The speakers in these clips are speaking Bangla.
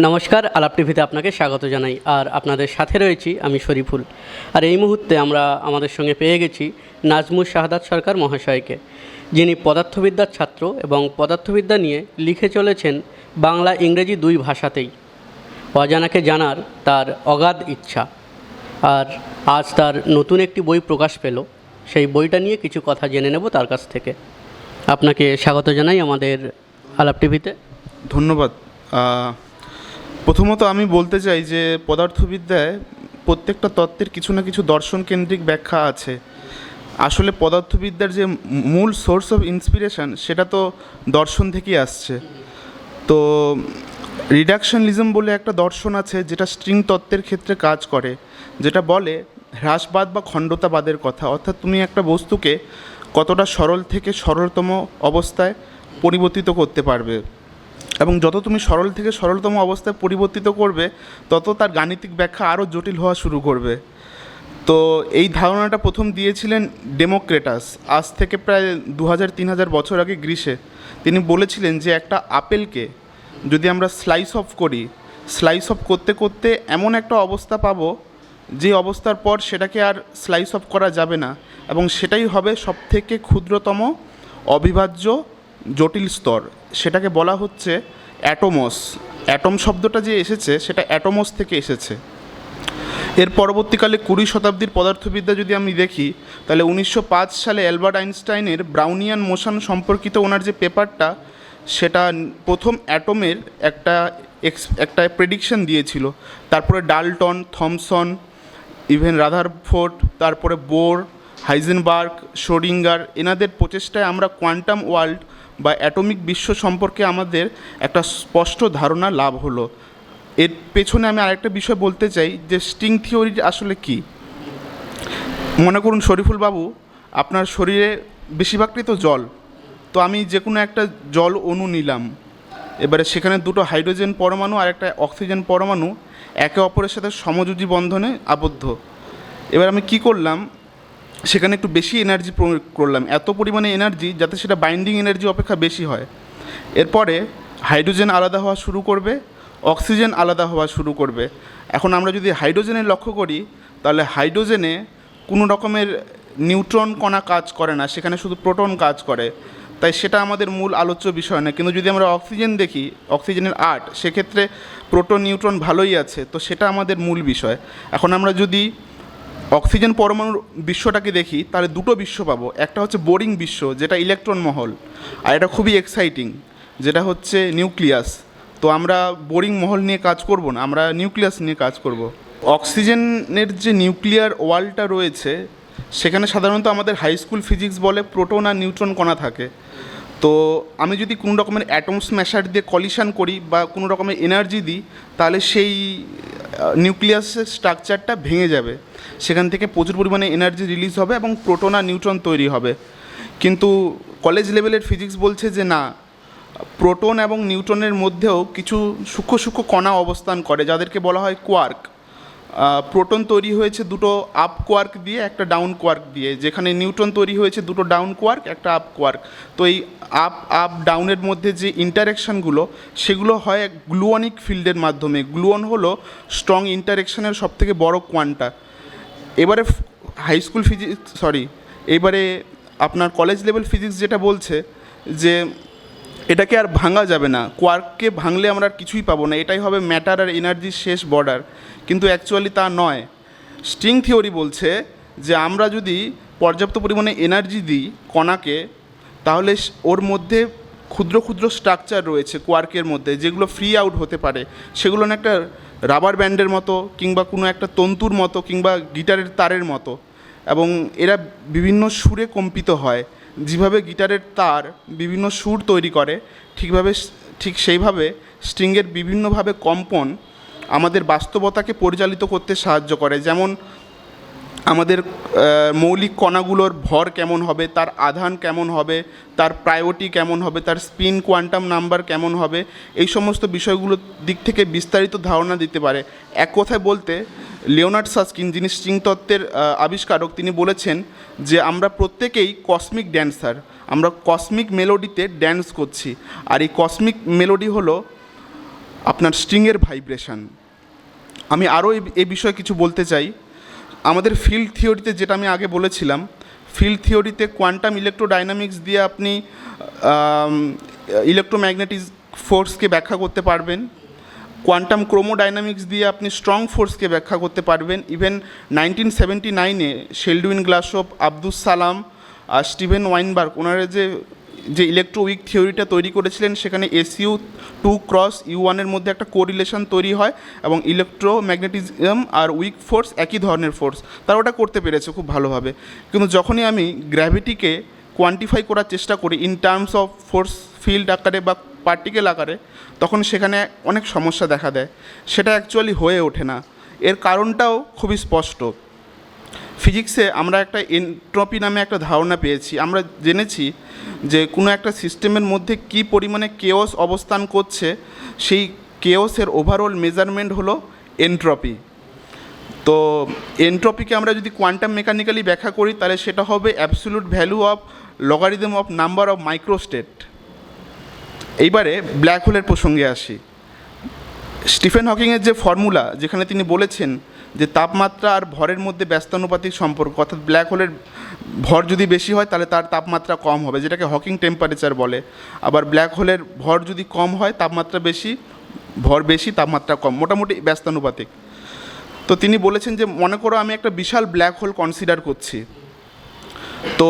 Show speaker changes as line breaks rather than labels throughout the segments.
নমস্কার, আলাপ টিভিতে আপনাকে স্বাগত জানাই। আর আপনাদের সাথে রয়েছি আমি শরীফুল। আর এই মুহূর্তে আমরা আমাদের সঙ্গে পেয়ে গেছি নাজমুর শাহাদাত সরকার মহাশয়কে, যিনি পদার্থবিদ্যার ছাত্র এবং পদার্থবিদ্যা নিয়ে লিখে চলেছেন বাংলা ইংরেজি দুই ভাষাতেই। অজানাকে জানার তার অগাধ ইচ্ছা। আর আজ তার নতুন একটি বই প্রকাশ পেল। সেই বইটা নিয়ে কিছু কথা জেনে নেব তার কাছ থেকে। আপনাকে স্বাগত জানাই আমাদের আলাপ টিভিতে।
ধন্যবাদ। প্রথমত আমি বলতে চাই যে পদার্থবিদ্যায় প্রত্যেকটা তত্ত্বের কিছু না কিছু দর্শন কেন্দ্রিক ব্যাখ্যা আছে। আসলে পদার্থবিদ্যার যে মূল সোর্স অফ ইন্সপিরেশন সেটা তো দর্শন থেকেই আসছে। তো রিডাকশনলিজম বলে একটা দর্শন আছে, যেটা স্ট্রিং তত্ত্বের ক্ষেত্রে কাজ করে, যেটা বলে হ্রাসবাদ বা খণ্ডতাবাদের কথা। অর্থাৎ তুমি একটা বস্তুকে কতটা সরল থেকে সরলতম অবস্থায় পরিবর্তিত করতে পারবে। এবং যত তুমি সরল থেকে সরলতম অবস্থায় পরিবর্তিত করবে, তত তার গাণিতিক ব্যাখ্যা আরও জটিল হওয়া শুরু করবে। তো এই ধারণাটা প্রথম দিয়েছিলেন ডেমোক্রেটাস, আজ থেকে প্রায় দু হাজার তিন হাজার বছর আগে গ্রীসে। তিনি বলেছিলেন যে একটা আপেলকে যদি আমরা স্লাইস অফ করি স্লাইস অফ করতে করতে এমন একটা অবস্থা পাবো, যে অবস্থার পর সেটাকে আর স্লাইস অফ করা যাবে না এবং সেটাই হবে সবথেকে ক্ষুদ্রতম, অবিভাজ্য, জটিল স্তর। সেটাকে বলা হচ্ছে অ্যাটোমস, অ্যাটম শব্দটা যে এসেছে সেটা অ্যাটোমস থেকে এসেছে। এর পরবর্তীকালে কুড়ি শতাব্দীর পদার্থবিদ্যা যদি আমি দেখি, তাহলে উনিশশো পাঁচ সালে অ্যালবার্ট আইনস্টাইনের ব্রাউনিয়ান মোশন সম্পর্কিত ওনার যে পেপারটা, সেটা প্রথম অ্যাটমের একটা এক্স, একটা প্রেডিকশন দিয়েছিল। তারপরে ডালটন, থমসন, ইভেন রাদারফোর্ড, তারপরে বোর, হাইজেনবার্গ শোরিঙ্গার এনাদের প্রচেষ্টায় আমরা কোয়ান্টাম ওয়ার্ল্ড বা অ্যাটমিক বিশ্ব সম্পর্কে আমাদের একটা স্পষ্ট ধারণা লাভ হলো। এর পেছনে আমি আরেকটা বিষয় বলতে চাই যে স্ট্রিং থিওরি আসলে কি? মনে করুন শরীফুল বাবু, আপনার শরীরে বেশিরভাগটাই তো জল। তো আমি যে কোনো একটা জল অণু নিলাম। এবারে সেখানে দুটো হাইড্রোজেন পরমাণু আর একটা অক্সিজেন পরমাণু একে অপরের সাথে সমযোজী বন্ধনে আবদ্ধ। এবার আমি কি করলাম? সেখানে একটু বেশি এনার্জি প্রয়োগ করলাম। এত পরিমাণে এনার্জি যাতে সেটা বাইন্ডিং এনার্জি অপেক্ষা বেশি হয়। এরপরে হাইড্রোজেন আলাদা হওয়া শুরু করবে অক্সিজেন আলাদা হওয়া শুরু করবে। এখন আমরা যদি হাইড্রোজেনে লক্ষ্য করি, তাহলে হাইড্রোজেনে কোনো রকমের নিউট্রন কণা কাজ করে না, সেখানে শুধু প্রোটন কাজ করে। তাই সেটা আমাদের মূল আলোচ্য বিষয় না কিন্তু যদি আমরা অক্সিজেন দেখি অক্সিজেনের আর্ট সেক্ষেত্রে প্রোটন নিউট্রন ভালোই আছে। তো সেটা আমাদের মূল বিষয়। এখন আমরা যদি অক্সিজেন পরমাণুর বিশ্বটাকে দেখি তাহলে দুটো বিশ্ব পাবো। একটা হচ্ছে বোরিং বিশ্ব, যেটা ইলেকট্রন মহল, আর এটা খুবই এক্সাইটিং যেটা হচ্ছে নিউক্লিয়াস। তো আমরা বোরিং মহল নিয়ে কাজ করব না, আমরা নিউক্লিয়াস নিয়ে কাজ করব। অক্সিজেনের যে নিউক্লিয়ার ওয়ালটা রয়েছে, সেখানে সাধারণত আমাদের হাই স্কুল ফিজিক্স বলে প্রোটন আর নিউট্রন কণা থাকে। তো আমি যদি কোনো রকমের অ্যাটম স্ম্যাশার দিয়ে কলিশন করি বা কোনো রকমের এনার্জি দিই, তাহলে সেই নিউক্লিয়াসের স্ট্রাকচারটা ভেঙে যাবে। সেখান থেকে প্রচুর পরিমাণে এনার্জি রিলিজ হবে এবং প্রোটন আর নিউট্রন তৈরি হবে। কিন্তু কলেজ লেভেলের ফিজিক্স বলছে যে না প্রোটন এবং নিউট্রনের মধ্যেও কিছু সূক্ষ্ম সূক্ষ্ম কণা অবস্থান করে, যাদেরকে বলা হয় কোয়ার্ক প্রোটন তৈরি হয়েছে দুটো আপ কোয়ার্ক দিয়ে, একটা ডাউন কোয়ার্ক দিয়ে। যেখানে নিউট্রন তৈরি হয়েছে দুটো ডাউন কোয়ার্ক একটা আপ কোয়ার্ক তো এই আপ আপ ডাউনের মধ্যে যে ইন্টারেকশানগুলো সেগুলো হয় গ্লুয়নিক ফিল্ডের মাধ্যমে। গ্লুয়ন হলো স্ট্রং ইন্টারেকশানের সবথেকে বড় কোয়ান্টা এবারে হাই স্কুল ফিজিক্স সরি এবারে আপনার কলেজ লেভেল ফিজিক্স যেটা বলছে, যে এটাকে আর ভাঙা যাবে না। কোয়ার্ককে ভাঙলে আমরা আর কিছুই পাবো না। এটাই হবে ম্যাটার আর এনার্জির শেষ বর্ডার কিন্তু অ্যাকচুয়ালি তা নয়। স্ট্রিং থিওরি বলছে যে আমরা যদি পর্যাপ্ত পরিমাণে এনার্জি দিই কণাকে, তাহলে ওর মধ্যে ক্ষুদ্র ক্ষুদ্র স্ট্রাকচার রয়েছে কোয়ার্কের মধ্যে, যেগুলো ফ্রি আউট হতে পারে। সেগুলো না একটা রাবার ব্যান্ডের মতো কিংবা কোনো একটা তন্তুর মতো কিংবা গিটারের তারের মতো। এবং এরা বিভিন্ন সুরে কম্পিত হয়। যেভাবে গিটারের তার বিভিন্ন সুর তৈরি করে, ঠিকভাবে ঠিক সেইভাবে স্ট্রিংয়ের বিভিন্নভাবে কম্পন আমাদের বাস্তবতাকে পরিচালিত করতে সাহায্য করে। যেমন আমাদের মৌলিক কণাগুলোর ভর কেমন হবে, তার আধান কেমন হবে, তার প্রায়োরিটি কেমন হবে, তার স্পিন কোয়ান্টাম নাম্বার কেমন হবে, এই সমস্ত বিষয়গুলোর দিক থেকে বিস্তারিত ধারণা দিতে পারে। এক কথায় বলতে, লিওনার্ড সাস্কিন, যিনি স্ট্রিং তত্ত্বের আবিষ্কারক, তিনি বলেছেন যে আমরা প্রত্যেকেই কসমিক ড্যান্সার আমরা কসমিক মেলোডিতে ড্যান্স করছি। আর এই কসমিক মেলোডি হলো আপনার স্ট্রিংয়ের ভাইব্রেশন আমি আরও এ বিষয়ে কিছু বলতে চাই। আমাদের ফিল্ড থিওরিতে যেটা আমি আগে বলেছিলাম ফিল্ড থিওরিতে কোয়ান্টাম ইলেকট্রোডাইনামিক্স দিয়ে আপনি ইলেকট্রোম্যাগনেটিক ফোর্সকে ব্যাখ্যা করতে পারবেন। কোয়ান্টাম ক্রোমোডাইনামিক্স দিয়ে আপনি স্ট্রং ফোর্সকে ব্যাখ্যা করতে পারবেন। ইভেন নাইনটিন সেভেন্টি নাইনে শেলডুইন গ্লাসোপ আব্দুস সালাম আর স্টিভেন ওয়াইনবার্গ ওনারা যে যে ইলেকট্রো উইক থিওরিটা তৈরি করেছিলেন, সেখানে এসইউ টু ক্রস ইউ ওয়ানের মধ্যে একটা কোরিলেশন তৈরি হয় এবং ইলেকট্রোম্যাগনেটিজম আর উইক ফোর্স একই ধরনের ফোর্স তারা ওটা করতে পেরেছে খুব ভালোভাবে। কিন্তু যখনই আমি গ্র্যাভিটিকে কোয়ান্টিফাই করার চেষ্টা করি in terms of force field আকারে বা পার্টিকেল আকারে, তখন সেখানে অনেক সমস্যা দেখা দেয়। সেটা অ্যাকচুয়ালি হয়ে ওঠে না। এর কারণটাও খুবই স্পষ্ট। ফিজিক্সে আমরা একটা এন্ট্রপি নামে একটা ধারণা পেয়েছি। আমরা জেনেছি যে কোনো একটা সিস্টেমের মধ্যে কি পরিমাণে কেওস অবস্থান করছে, সেই কেওসের ওভারঅল মেজারমেন্ট হলো এন্ট্রপি তো এন্ট্রপিকে আমরা যদি কোয়ান্টাম মেকানিক্যালি ব্যাখ্যা করি, তাহলে সেটা হবে absolute value of logarithm of number of microstate এইবারে ব্ল্যাক হোলের প্রসঙ্গে আসি। স্টিফেন হকিংয়ের যে ফর্মুলা যেখানে তিনি বলেছেন যে তাপমাত্রা আর ভরের মধ্যে ব্যস্তানুপাতিক সম্পর্ক, অর্থাৎ ব্ল্যাক হোলের ভর যদি বেশি হয়, তাহলে তার তাপমাত্রা কম হবে, যেটাকে হকিং টেম্পারেচার বলে। আবার ব্ল্যাক হোলের ভর যদি কম হয়, তাপমাত্রা বেশি, ভর বেশি, তাপমাত্রা কম, মোটামুটি ব্যস্তানুপাতিক। তো তিনি বলেছেন যে, মনে করো আমি একটা বিশাল ব্ল্যাক হোল কনসিডার করছি। তো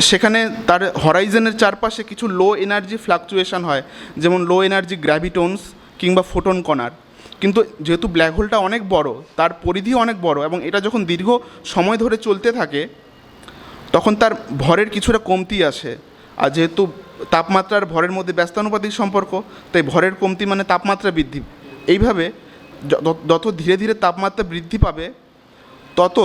সেখানে তার হরাইজনের চারপাশে কিছু লো এনার্জি ফ্লাকচুয়েশন হয়, যেমন লো এনার্জি গ্র্যাভিটোনস কিংবা ফোটন কণার। কিন্তু যেহেতু ব্ল্যাক হোলটা অনেক বড়, তার পরিধি অনেক বড় এবং এটা যখন দীর্ঘ সময় ধরে চলতে থাকে, তখন তার ভরের কিছুটা কমতি আসে। আর যেহেতু তাপমাত্রার ভরের মধ্যে ব্যস্তানুপাতিক সম্পর্ক, তাই ভরের কমতি মানে তাপমাত্রা বৃদ্ধি। এইভাবে যত ধীরে ধীরে তাপমাত্রা বৃদ্ধি পাবে, তত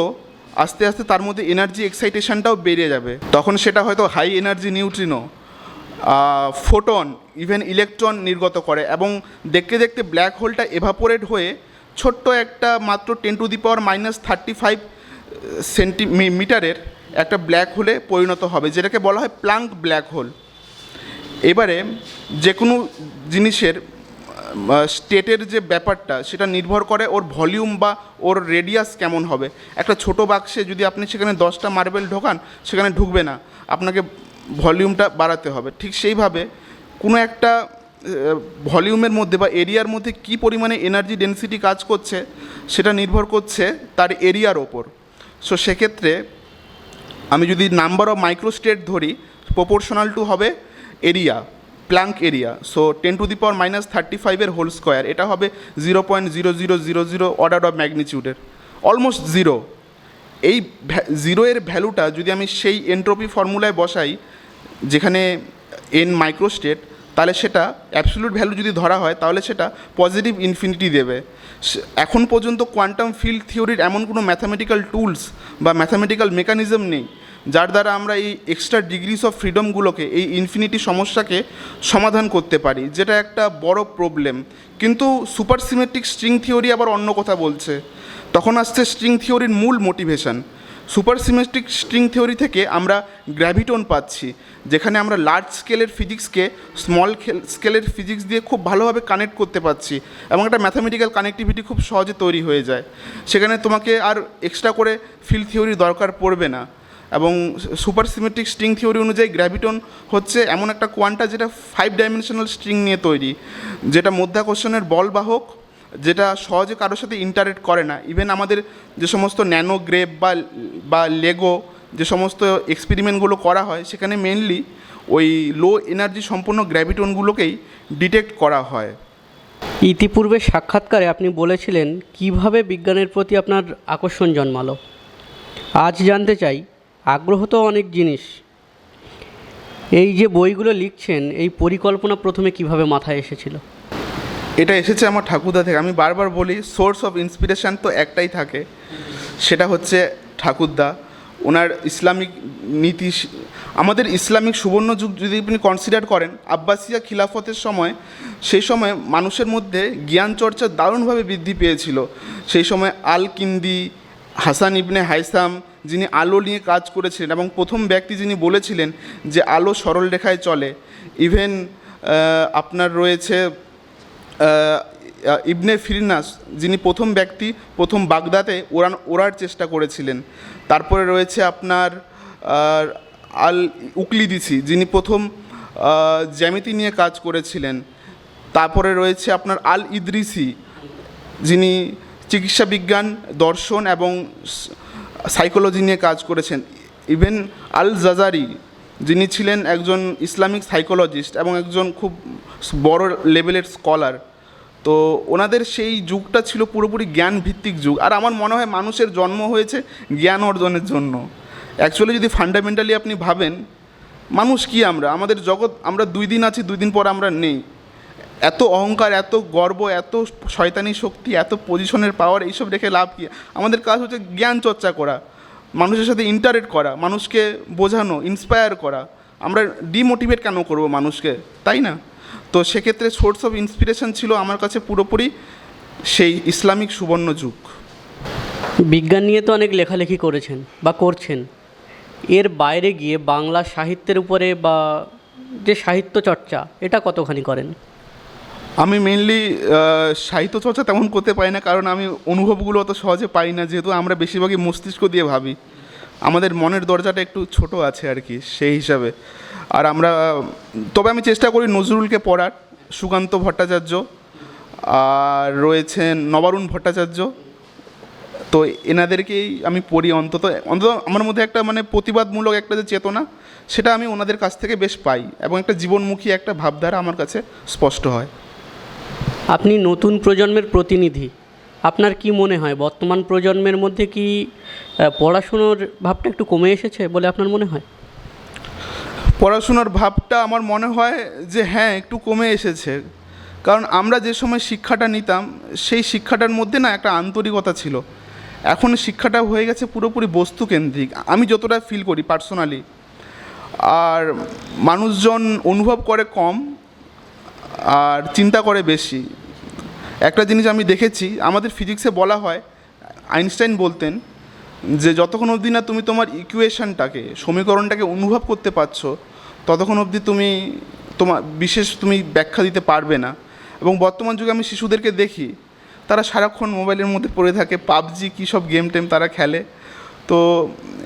আস্তে আস্তে তার মধ্যে এনার্জি এক্সাইটেশনটাও বেড়ে যাবে। তখন সেটা হয়তো high energy neutrino photon even electron নির্গত করে এবং দেখতে দেখতে ব্ল্যাক হোলটা এভাপোরেট হয়ে ছোট্ট একটা মাত্র ten to the power minus thirty five সেন্টিমিটারের একটা ব্ল্যাক হোলে পরিণত হবে, যেটাকে বলা হয় প্লাঙ্ক ব্ল্যাক হোল এবারে যে কোনো জিনিসের স্টেটের যে ব্যাপারটা, সেটা নির্ভর করে ওর ভলিউম বা ওর রেডিয়াস কেমন হবে। একটা ছোট বাক্সে যদি আপনি সেখানে দশটা মার্বেল ঢোকান, সেখানে ঢুকবে না। আপনাকে ভলিউমটা বাড়াতে হবে। ঠিক সেইভাবে কোনো একটা ভলিউমের মধ্যে বা এরিয়ার মধ্যে কী পরিমাণে এনার্জি ডেন্সিটি কাজ করছে সেটা নির্ভর করছে তার এরিয়ার ওপর। সো সেক্ষেত্রে আমি যদি নাম্বার অফ মাইক্রোস্টেট ধরি প্রপোর্শনাল টু হবে area Planck area so ten to the power minus thirty ফাইভের হোল স্কোয়ার এটা হবে zero point zero zero zero zero order of ম্যাগনিচিউডের almost zero এই জিরো এর ভ্যালুটা যদি আমি সেই এন্ট্রপি ফর্মুলায় বসাই, যেখানে এন মাইক্রোস্টেট তাহলে সেটা অ্যাবসলিউট ভ্যালু যদি ধরা হয়, তাহলে সেটা পজিটিভ ইনফিনিটি দেবে। এখন পর্যন্ত কোয়ান্টাম ফিল্ড থিওরির এমন কোনো ম্যাথামেটিক্যাল টুলস বা ম্যাথামেটিক্যাল মেকানিজম নেই, যার দ্বারা আমরা এই এক্সট্রা ডিগ্রিস অফ ফ্রিডমগুলোকে এই ইনফিনিটি সমস্যাকে সমাধান করতে পারি, যেটা একটা বড় প্রবলেম কিন্তু সুপার সিমেট্রিক স্ট্রিং থিওরি আবার অন্য কথা বলছে। তখন আসছে স্ট্রিং থিওরির মূল motivation super symmetric string theory থেকে আমরা গ্র্যাভিটন পাচ্ছি, যেখানে আমরা লার্জ স্কেলের ফিজিক্সকে স্মল স্কেলের ফিজিক্স দিয়ে খুব ভালোভাবে কানেক্ট করতে পারছি এবং একটা ম্যাথামেটিক্যাল কানেক্টিভিটি খুব সহজে তৈরি হয়ে যায়। সেখানে তোমাকে আর এক্সট্রা করে ফিল্ড থিওরি দরকার পড়বে না এবং সুপার সিমেট্রিক স্ট্রিং থিওরি অনুযায়ী গ্র্যাভিটন হচ্ছে এমন একটা কোয়ান্টা যেটা ফাইভ ডাইমেনশনাল স্ট্রিং নিয়ে তৈরি, যেটা মধ্যাকর্ষণের বলবাহক যেটা সহজে কারোর সাথে ইন্টারেক্ট করে না। ইভেন আমাদের যে সমস্ত ন্যানো গ্রেপ বা বা লেগো যে সমস্ত এক্সপেরিমেন্টগুলো করা হয়, সেখানে মেনলি ওই লো এনার্জি সম্পন্ন গ্র্যাভিটনগুলোকেই ডিটেক্ট করা হয়।
ইতিপূর্বে সাক্ষাৎকারে আপনি বলেছিলেন, কীভাবে বিজ্ঞানের প্রতি আপনার আকর্ষণ জন্মালো। আজ জানতে চাই, আগ্রহ তো অনেক জিনিস। এই যে বইগুলো লিখছেন, এই পরিকল্পনা প্রথমে কীভাবে মাথায় এসেছিল?
এটা এসেছে আমার ঠাকুরদা থেকে। আমি বারবার বলি সোর্স অফ ইন্সপিরেশান তো একটাই থাকে, সেটা হচ্ছে ঠাকুরদা। ওনার ইসলামিক নীতি আমাদের ইসলামিক সুবর্ণ যুগ যদি আপনি কনসিডার করেন, আব্বাসিয়া খিলাফতের সময়, সেই সময় মানুষের মধ্যে জ্ঞান চর্চা দারুণভাবে বৃদ্ধি পেয়েছিল। সেই সময় আল কিন্দি হাসান ইবনে হাইসাম, যিনি আলো নিয়ে কাজ করেছিলেন এবং প্রথম ব্যক্তি যিনি বলেছিলেন যে আলো সরল রেখায় চলে ইভেন আপনার রয়েছে ইবনে ফিরনাস, যিনি প্রথম ব্যক্তি, প্রথম বাগদাতে ওড়ান, ওড়ার চেষ্টা করেছিলেন। তারপরে রয়েছে আপনার আল উকলিদিসি, যিনি প্রথম জ্যামিতি নিয়ে কাজ করেছিলেন। তারপরে রয়েছে আপনার আল ইদ্রিসি, যিনি চিকিৎসা বিজ্ঞান, দর্শন এবং সাইকোলজি নিয়ে কাজ করেছেন। ইভেন আল জাজারি, যিনি ছিলেন একজন ইসলামিক সাইকোলজিস্ট এবং একজন খুব বড় লেভেলের স্কলার। তো ওনাদের সেই যুগটা ছিল পুরোপুরি জ্ঞান ভিত্তিক যুগ। আর আমার মনে হয় মানুষের জন্ম হয়েছে জ্ঞান অর্জনের জন্য। অ্যাকচুয়ালি যদি ফান্ডামেন্টালি আপনি ভাবেন, মানুষ কি আমরা? আমাদের জগৎ, আমরা দুই দিন আছি, দুই দিন পর আমরা নেই। এত অহংকার, এত গর্ব, এত শয়তানি শক্তি, এত পজিশনের পাওয়ার এইসব রেখে লাভ কি? আমাদের কাজ হচ্ছে জ্ঞান চর্চা করা, মানুষের সাথে ইন্টারেক্ট করা, মানুষকে বোঝানো ইন্সপায়ার করা। আমরা ডিমোটিভেট কেন করব মানুষকে? তাই না? তো সেক্ষেত্রে সোর্স অফ ইন্সপিরেশন ছিল আমার কাছে পুরোপুরি সেই ইসলামিক সুবর্ণ যুগ।
বিজ্ঞান নিয়ে তো অনেক লেখালেখি করেছেন বা করছেন। এর বাইরে গিয়ে বাংলা সাহিত্যের উপরে বা যে সাহিত্য চর্চা এটা কতখানি করেন?
আমি মেনলি সাহিত্য চর্চা তেমন করতে পারি না কারণ আমি অনুভবগুলো অত সহজে পাই না যেহেতু আমরা বেশিরভাগই মস্তিষ্ক দিয়ে ভাবি। আমাদের মনের দরজাটা একটু ছোট আছে আর কি, সেই হিসাবে। আর আমরা, তবে আমি চেষ্টা করি নজরুলকে পড়ার, সুকান্ত ভট্টাচার্য, আর রয়েছেন নবারুণ ভট্টাচার্য। তো এনাদেরকেই আমি পড়ি অন্তত অন্তত আমার মধ্যে একটা মানে প্রতিবাদমূলক একটা যে চেতনা, সেটা আমি ওনাদের কাছ থেকে বেশ পাই এবং একটা জীবনমুখী একটা ভাবধারা আমার কাছে স্পষ্ট হয়।
আপনি নতুন প্রজন্মের প্রতিনিধি। আপনার কি মনে হয়? বর্তমান প্রজন্মের মধ্যে কি পড়াশুনোর ভাবটা একটু কমে এসেছে বলে আপনার মনে হয়?
পড়াশোনার ভাবটা আমার মনে হয় যে হ্যাঁ একটু কমে এসেছে। কারণ আমরা যে সময় শিক্ষাটা নিতাম, সেই শিক্ষাটার মধ্যে না একটা আন্তরিকতা ছিল। এখন শিক্ষাটা হয়ে গেছে পুরোপুরি বস্তুকেন্দ্রিক। আমি যতটা ফিল করি পার্সোনালি আর মানুষজন অনুভব করে কম, আর চিন্তা করে বেশি। একটা জিনিস আমি দেখেছি, আমাদের ফিজিক্সে বলা হয়, আইনস্টাইন বলতেন যে যতক্ষণ অবধি না তুমি তোমার ইকুয়েশনটাকে সমীকরণটাকে অনুভব করতে পারছ, ততক্ষণ অবধি তুমি তোমার, বিশেষ তুমি ব্যাখ্যা দিতে পারবে না। এবং বর্তমান যুগে আমি শিশুদেরকে দেখি, তারা সারাক্ষণ মোবাইলের মধ্যে পড়ে থাকে, পাবজি কী সব গেম টেম তারা খেলে। তো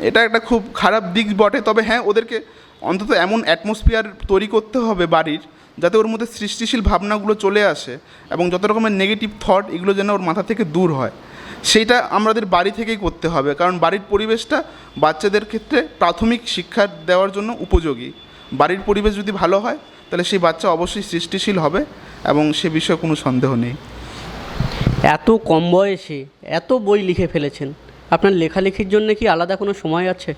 এটা একটা খুব খারাপ দিক বটে, তবে হ্যাঁ ওদেরকে অন্তত এমন অ্যাটমসফিয়ার তৈরি করতে হবে বাড়ির, যাতে ওর মধ্যে সৃষ্টিশীল ভাবনাগুলো চলে আসে এবং যত রকমের নেগেটিভ থট এগুলো যেন ওর মাথা থেকে দূর হয়। সেইটা আমাদের বাড়ি থেকেই করতে হবে, কারণ বাড়ির পরিবেশটা বাচ্চাদের ক্ষেত্রে প্রাথমিক শিক্ষা দেওয়ার জন্য উপযোগী। বাড়ির পরিবেশ যদি ভালো হয়, তাহলে সেই বাচ্চা অবশ্যই সৃষ্টিশীল হবে এবং সে বিষয়ে কোনো সন্দেহ নেই।
এত কম বয়সে এত বই লিখে ফেলেছেন। আপনার লেখালেখির জন্য কি আলাদা কোনো সময় আছে?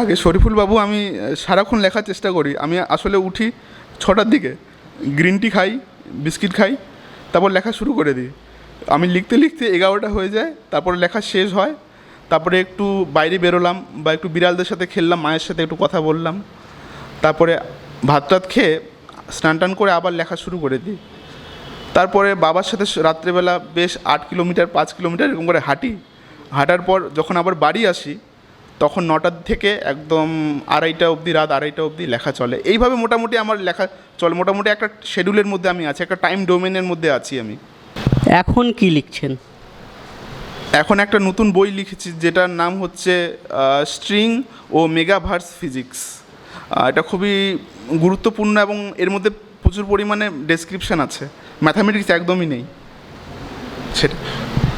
আগে শরীফুল বাবু আমি সারাক্ষণ লেখার চেষ্টা করি। আমি আসলে উঠি ছটার দিকে গ্রিন টি খাই বিস্কিট খাই, তারপর লেখা শুরু করে দিই। আমি লিখতে লিখতে এগারোটা হয়ে যায়, তারপরে লেখা শেষ হয়, তারপরে একটু বাইরে বেরোলাম বা একটু বিড়ালদের সাথে খেললাম, মায়ের সাথে একটু কথা বললাম, তারপরে ভাত টাত খেয়ে স্নান টান করে আবার লেখা শুরু করে দিই। তারপরে বাবার সাথে রাত্রেবেলা বেশ আট কিলোমিটার, পাঁচ কিলোমিটার এরকম করে হাঁটি। হাঁটার পর যখন আবার বাড়ি আসি তখন নটার থেকে একদম আড়াইটা অবধি রাত আড়াইটা অবধি লেখা চলে। এইভাবে মোটামুটি আমার লেখা চলে। মোটামুটি একটা শেডিউলের মধ্যে আমি আছি একটা টাইম ডোমেনের মধ্যে আছি আমি।
এখন কি লিখছেন?
এখন একটা নতুন বই লিখেছি যেটার নাম হচ্ছে স্ট্রিং ও মেগাভার্স ফিজিক্স এটা খুবই গুরুত্বপূর্ণ এবং এর মধ্যে প্রচুর পরিমাণে ডেসক্রিপশন আছে। ম্যাথামেটিক্স একদমই নেই। সেটা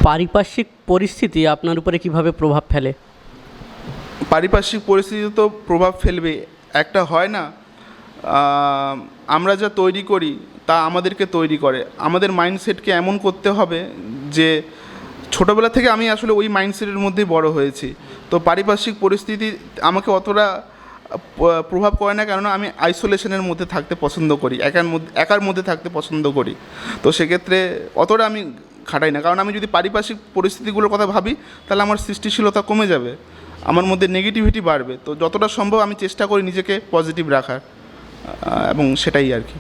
পারিপার্শ্বিক পরিস্থিতি আপনার উপরে কীভাবে প্রভাব ফেলে?
পারিপার্শ্বিক পরিস্থিতি তো প্রভাব ফেলবে। একটা হয় না আমরা যা তৈরি করি তা আমাদেরকে তৈরি করে। আমাদের মাইন্ডসেটকে এমন করতে হবে যে ছোটোবেলা থেকে আমি আসলে ওই মাইন্ডসেটের মধ্যেই বড় হয়েছি। তো পারিপার্শ্বিক পরিস্থিতি আমাকে অতটা প্রভাব করে না কেননা আমি আইসোলেশনের মধ্যে থাকতে পছন্দ করি, একার মধ্যে একার মধ্যে থাকতে পছন্দ করি। তো সেক্ষেত্রে অতটা আমি খাটাই না। কারণ আমি যদি পারিপার্শ্বিক পরিস্থিতিগুলোর কথা ভাবি, তাহলে আমার সৃষ্টিশীলতা কমে যাবে। আমার মধ্যে নেগেটিভিটি বাড়বে। তো যতটা সম্ভব আমি চেষ্টা করি নিজেকে পজিটিভ রাখার এবং সেটাই আর কি।